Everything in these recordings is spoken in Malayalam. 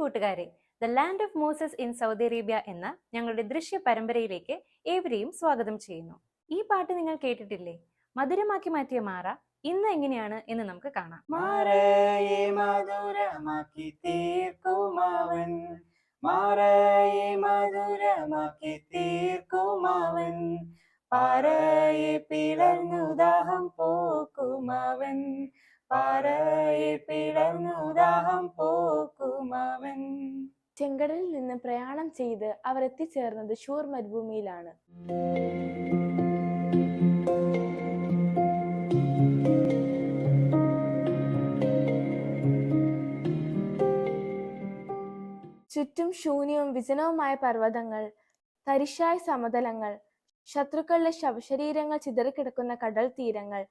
കൂട്ടുകാരെ the land of Moses in Saudi Arabia എന്ന ഞങ്ങളുടെ ദൃശ്യ പരമ്പരയിലേക്ക് ഏവരെയും സ്വാഗതം ചെയ്യുന്നു. ഈ പാട്ട് നിങ്ങൾ കേട്ടിട്ടില്ലേ? മധുരമാക്കി മാറ്റിയ മാറ ഇന്ന് എങ്ങനെയാണ് എന്ന് നമുക്ക് കാണാം. മാറയെ മധുരമാക്കി തീർക്കുമവൻ മാറയെ മധുരമാക്കി തീർക്കുമവൻ പാറയെ പിളർന്നു ദാഹം പോക്കുമവൻ പാറയെ പിളർന്നു ചെങ്കടലിൽ നിന്ന് പ്രയാണം ചെയ്ത് അവർ എത്തിച്ചേർന്നത് ഷൂർ മരുഭൂമിയിലാണ്. ചുറ്റും ശൂന്യവും വിജനവുമായ പർവതങ്ങൾ തരിശായ സമതലങ്ങൾ ശത്രുക്കളുടെ ശവശരീരങ്ങൾ ചിതറിക്കിടക്കുന്ന കടൽ തീരങ്ങൾ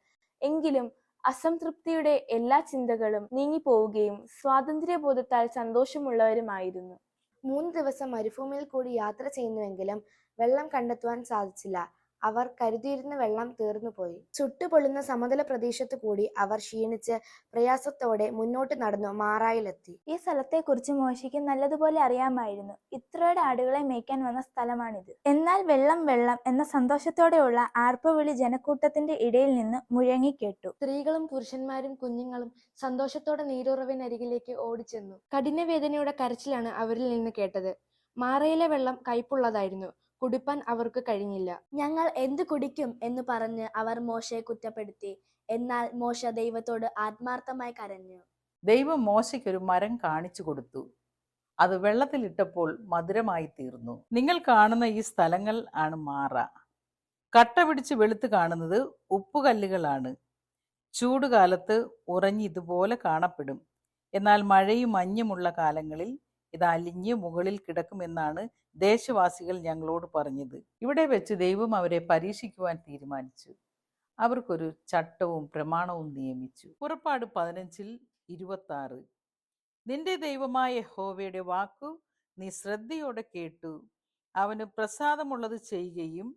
എങ്കിലും അസംതൃപ്തിയുടെ എല്ലാ ചിന്തകളും നീങ്ങിപ്പോവുകയും സ്വാതന്ത്ര്യബോധത്താൽ സന്തോഷമുള്ളവരുമായിരുന്നു. മൂന്ന് ദിവസം മരുഭൂമിയിൽ കൂടി യാത്ര ചെയ്യുന്നുവെങ്കിലും വെള്ളം കണ്ടെത്തുവാൻ സാധിച്ചില്ല. അവർ കരുതിയിരുന്ന വെള്ളം തീർന്നുപോയി ചുട്ടുപൊള്ളുന്ന സമതല പ്രദേശത്തു കൂടി അവർ ക്ഷീണിച്ച് പ്രയാസത്തോടെ മുന്നോട്ട് നടന്നു മാറായിലെത്തി. ഈ സ്ഥലത്തെക്കുറിച്ച് മോശയ്ക്ക് നല്ലതുപോലെ അറിയാമായിരുന്നു. ഇത്രയുടെ ആടുകളെ മേയ്ക്കാൻ വന്ന സ്ഥലമാണിത്. എന്നാൽ വെള്ളം വെള്ളം എന്ന സന്തോഷത്തോടെയുള്ള ആർപ്പുവിളി ജനക്കൂട്ടത്തിന്റെ ഇടയിൽ നിന്ന് മുഴങ്ങിക്കേട്ടു. സ്ത്രീകളും പുരുഷന്മാരും കുഞ്ഞുങ്ങളും സന്തോഷത്തോടെ നീരുറവിനരികിലേക്ക് ഓടിച്ചെന്നു. കഠിനവേദനയുടെ കരച്ചിലാണ് അവരിൽ നിന്ന് കേട്ടത്. മാറയിലെ വെള്ളം കയ്പുള്ളതായിരുന്നു. കുടിപ്പാൻ അവർക്ക് കഴിഞ്ഞില്ല. ഞങ്ങൾ എന്ത് കുടിക്കും? എന്ന് പറഞ്ഞ് അവർ മോശയെ കുറ്റപ്പെടുത്തി. എന്നാൽ മോശ ദൈവത്തോട് ആത്മാർത്ഥമായി കരഞ്ഞു. ദൈവം മോശയ്ക്കൊരു മരം കാണിച്ചു കൊടുത്തു. അത് വെള്ളത്തിലിട്ടപ്പോൾ മധുരമായി തീർന്നു. നിങ്ങൾ കാണുന്ന ഈ സ്ഥലങ്ങൾ ആണ് മാറ. കട്ട പിടിച്ച് വെളുത്ത് കാണുന്നത് ഉപ്പുകല്ലുകളാണ്. ചൂടുകാലത്ത് ഉറഞ്ഞ് ഇതുപോലെ കാണപ്പെടും. എന്നാൽ മഴയും മഞ്ഞുമുള്ള കാലങ്ങളിൽ ഇത് അലിഞ്ഞ് മുകളിൽ കിടക്കുമെന്നാണ് ദേശവാസികൾ ഞങ്ങളോട് പറഞ്ഞത്. ഇവിടെ വെച്ച് ദൈവം അവരെ പരീക്ഷിക്കുവാൻ തീരുമാനിച്ചു. അവർക്കൊരു ചട്ടവും പ്രമാണവും നിയമിച്ചു. പുറപ്പാട് പതിനഞ്ചിൽ ഇരുപത്തി ആറ് നിന്റെ ദൈവമായ ഹോവയുടെ വാക്കു നീ ശ്രദ്ധയോടെ കേട്ടു. അവന് പ്രസാദമുള്ളത് ചെയ്യുകയും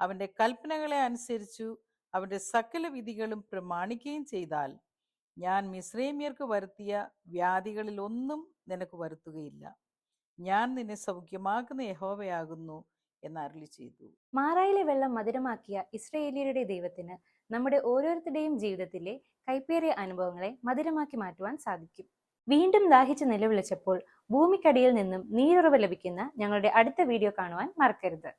അവന്റെ കൽപ്പനകളെ അനുസരിച്ചു അവന്റെ സകല വിധികളും പ്രമാണിക്കുകയും ചെയ്താൽ ഞാൻ മിശ്രൈമ്യർക്ക് വരുത്തിയ വ്യാധികളിൽ ഒന്നും നിനക്ക് വരുത്തുകയില്ല. ഞാൻ നിന്നെ സൗഖ്യമാക്കുന്ന യഹോവയാകുന്നു എന്ന് അരുളി ചെയ്തു. മാറായിലെ വെള്ളം മധുരമാക്കിയ ഇസ്രയേലിയരുടെ ദൈവത്തിന് നമ്മുടെ ഓരോരുത്തരുടെയും ജീവിതത്തിലെ കൈപ്പേറിയ അനുഭവങ്ങളെ മധുരമാക്കി മാറ്റുവാൻ സാധിക്കും. വീണ്ടും ദാഹിച്ച് നിലവിളിച്ചപ്പോൾ ഭൂമിക്കടിയിൽ നിന്നും നീരുറവ് ലഭിക്കുന്ന ഞങ്ങളുടെ അടുത്ത വീഡിയോ കാണുവാൻ മറക്കരുത്.